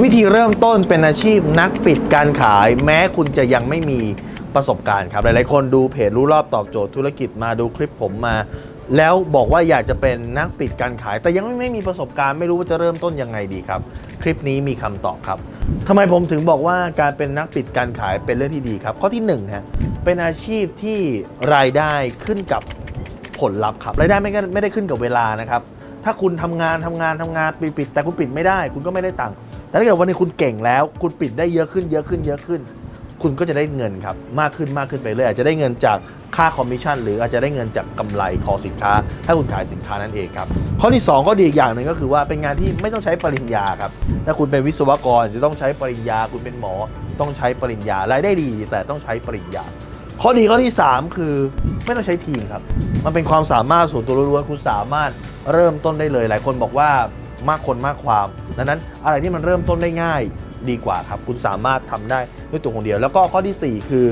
วิธีเริ่มต้นเป็นอาชีพนักปิดการขาย แม้คุณจะยังไม่มีประสบการณ์ครับ หลายๆ คนดูเพจรู้รอบตอบโจทย์ธุรกิจมาดูคลิปผมมา แล้วบอกว่าอยากจะเป็นนักปิดการขาย แต่ยังไม่มีประสบการณ์ไม่รู้ว่าจะเริ่มต้นยังไงดีครับ คลิปนี้มีคำตอบครับทำไมผมถึงบอกว่าการเป็นนักปิดการขายเป็นเรื่องที่ดีครับ ข้อที่หนึ่งฮะเป็นอาชีพที่รายได้ขึ้นกับผลลัพธ์ครับรายได้ไม่ได้ไม่ได้ขึ้นกับเวลานะครับถ้าคุณทำงานทำงานทำงานปิดปิดแต่คุณปิดไม่ได้ คุณก็ไม่ได้ตังค์ แต่ถ้าเกิดวันนี้คุณเก่งแล้ว คุณปิดได้เยอะขึ้นเยอะขึ้นเยอะขึ้น คุณก็จะได้เงินครับมากขึ้นมากขึ้นไปเรื่อยอาจจะได้เงินจากค่าคอมมิชชั่นหรืออาจจะได้เงินจากกำไรของสินค้า ถ้าคุณขายสินค้านั่นเองครับข้อที่2ก็ดีอีกอย่างหนึ่งก็คือว่าเป็นงานที่ไม่ต้องใช้ปริญญาครับถ้าคุณเป็นวิศวกรจะต้องใช้ปริญญา คุณเป็นหมอ ต้องใช้ปริญญารายได้ดี แต่ต้องใช้ปริญญา ข้อดีข้อที่ 3 คือไม่ต้องใช้ทีมครับมันเป็นความสามารถส่วนตัวล้วนๆคุณสามารถเริ่มต้นได้เลย หลายคนบอกว่า มากคนมากความ ดังนั้นอะไรที่มันเริ่มต้นได้ง่ายดีกว่าครับ คุณสามารถทำได้ด้วยตัวคนเดียว แล้วก็ข้อทีสี่ 4 คือ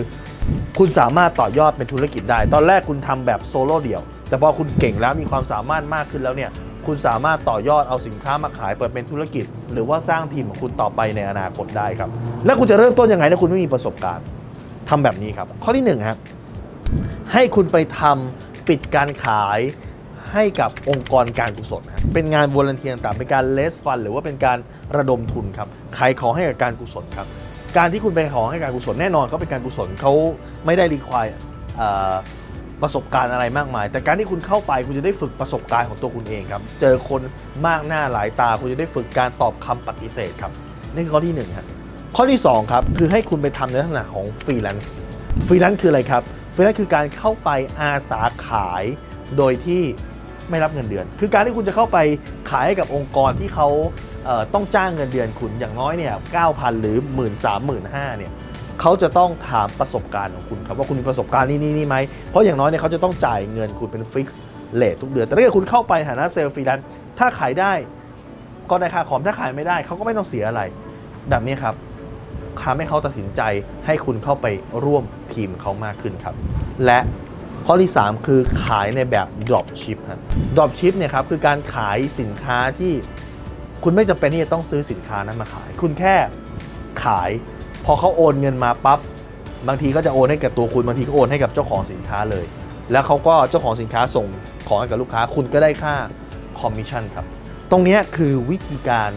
คุณสามารถต่อยอดเป็นธุรกิจได้ ตอนแรกคุณทำแบบโซโล่เดี่ยว แต่พอคุณเก่งแล้วมีความสามารถมากขึ้นแล้วเนี่ยคุณสามารถต่อยอดเอาสินค้ามาขายเปิดเป็นธุรกิจ หรือว่าสร้างทีมของคุณต่อไปในอนาคตได้ครับ แล้วคุณจะเริ่มต้นยังไงถ้าคุณไม่มีประสบการณ์ทำแบบนี้ครับ ข้อที่หนึ่งครับให้คุณไปทำปิดการขาย ให้กับองค์กรการกุศลนะเป็นงานวอลเนเทียต่างเป็นการเลสฟัน หรือว่าเป็นการระดมทุนครับขายของให้กับการกุศลครับการที่คุณไปขายของให้การกุศลแน่นอนก็เป็นการกุศลเขาไม่ได้รีควายประสบการณ์อะไรมากมาย แต่การที่คุณเข้าไปคุณจะได้ฝึกประสบการณ์ของตัวคุณเองครับ เจอคนมากหน้าหลายตา คุณจะได้ฝึกการตอบคำปฏิเสธครับ นี่คือข้อที่หนึ่งครับข้อที่2ครับคือให้คุณไปทำในลักษณะของฟรีแลนซ์ฟรีแลนซ์คืออะไรครับฟรีแลนซ์คือการเข้าไปอาสาขายโดยที่ ไม่รับเงินเดือน คือการที่คุณจะเข้าไปขายให้กับองค์กรที่เขาเต้องจ้างเงินเดือนคุณอย่างน้อยเนี่ย9,000หรือ1 3 0 0 0 0 1 5 0 0เนี่ยเขาจะต้องถามประสบการณ์ของคุณครับว่าคุณมีประสบการณ์นี่นี่นี่ไหมเพราะอย่างน้อยเนี่ยเขาจะต้องจ่ายเงินคุณเป็นฟิกซ์เลททุกเดือน แต่ถ้าเกิดคุณเข้าไปในฐานะเซลล์ฟรีแลนซ์ถ้าขายได้ก็ได้ค่าคอมถ้าขายไม่ได้เขาก็ไม่ต้องเสียอะไร แบบนี้ครับทำให้เขาตัดสินใจให้คุณเข้าไปร่วมทีมเขามากขึ้นครับ และ ข้อที่ 3 คือขายในแบบ drop ship ครับ drop ship เนี่ยครับคือการขายสินค้าที่คุณไม่จำเป็นที่จะต้องซื้อสินค้านั้นมาขาย คุณแค่ขาย พอเขาโอนเงินมาปั๊บบางทีก็จะโอนให้กับตัวคุณบางทีก็โอนให้กับเจ้าของสินค้าเลย แล้วเขาก็เจ้าของสินค้าส่งของให้กับลูกค้า คุณก็ได้ค่าคอมมิชชั่นครับ ตรงนี้คือวิธีการ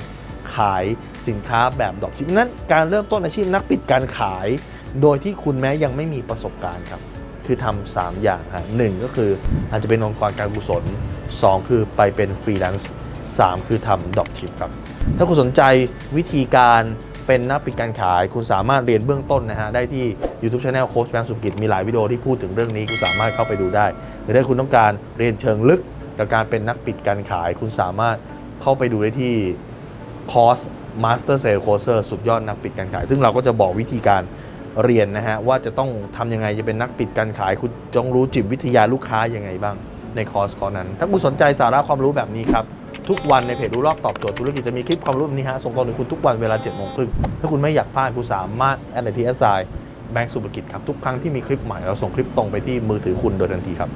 ขายสินค้าแบบดรอปชิปนั้นการเริ่มต้นอาชีพนักปิดการขาย โดยที่คุณแม้ยังไม่มีประสบการณ์ครับ คือทำสามอย่างฮะหนึ่งก็คืออาจจะเป็นองค์กรการกุศล 2 คือไปเป็นฟรีแลนซ์สามคือทำดอปชิปครับ ถ้าคุณสนใจวิธีการเป็นนักปิดการขาย คุณสามารถเรียนเบื้องต้นนะฮะ ได้ที่ YouTube Channel โค้ชแบงค์สุกิจมีหลายวิดีโอที่พูดถึงเรื่องนี้ คุณสามารถเข้าไปดูได้ หรือถ้าคุณต้องการเรียนเชิงลึกกับการเป็นนักปิดการขาย คุณสามารถเข้าไปดูได้ที่คอร์ส Master Sales Courser สุดยอดนักปิดการขาย ซึ่งเราก็จะบอกวิธีการ เรียนนะฮะว่าจะต้องทำยังไงจะเป็นนักปิดการขาย คุณจงรู้จิตวิทยาลูกค้ายังไงบ้างในคอร์สคอร์นั้น ถ้าคุณสนใจสาระความรู้แบบนี้ครับทุกวันในเพจรู้รอบตอบโจทย์ธุรกิจจะมีคลิปความรู้แบบนี้ฮะส่งตรงถึงคุณทุกวันเวลา7จ็ดโมงครึ่งถ้าคุณไม่อยากพลาดคุณสามารถแอดไลน์ที่แอสไซแบงก์สุภกิจครับทุกครั้งที่มีคลิปใหม่เราส่งคลิปตรงไปที่มือถือคุณโดยทันทีครับ